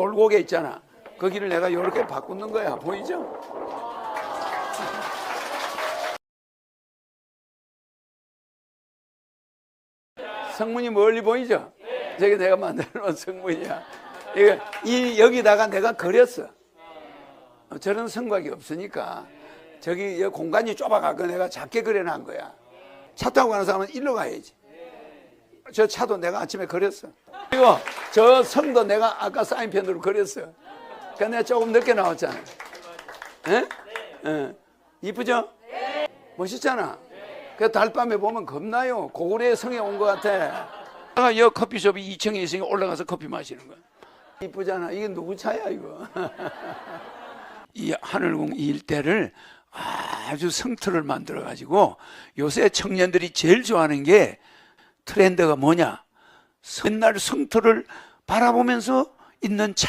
돌고개 있잖아. 거기를 내가 이렇게 바꾸는 거야. 보이죠? 성문이 멀리 보이죠? 저게 내가 만들어 놓은 성문이야. 이 여기다가 내가 그렸어. 어, 저런 성곽이 없으니까 저기 공간이 좁아가고 내가 작게 그려놓은 거야. 차 타고 가는 사람은 일로 가야지. 저 차도 내가 아침에 그렸어. 그리고 저 성도 내가 아까 사인펜으로 그렸어. 그러니까 내가 조금 늦게 나왔잖아. 예? 예. 이쁘죠? 멋있잖아. 그 달밤에 보면 겁나요. 고구려의 성에 온 것 같아. 내가 여 커피숍이 2층에 있으니까 올라가서 커피 마시는 거야. 이쁘잖아. 이게 누구 차야 이거? 이 하늘궁 이 일대를 아주 성터를 만들어 가지고 요새 청년들이 제일 좋아하는 게 트렌드가 뭐냐? 옛날 성터를 바라보면서 있는 차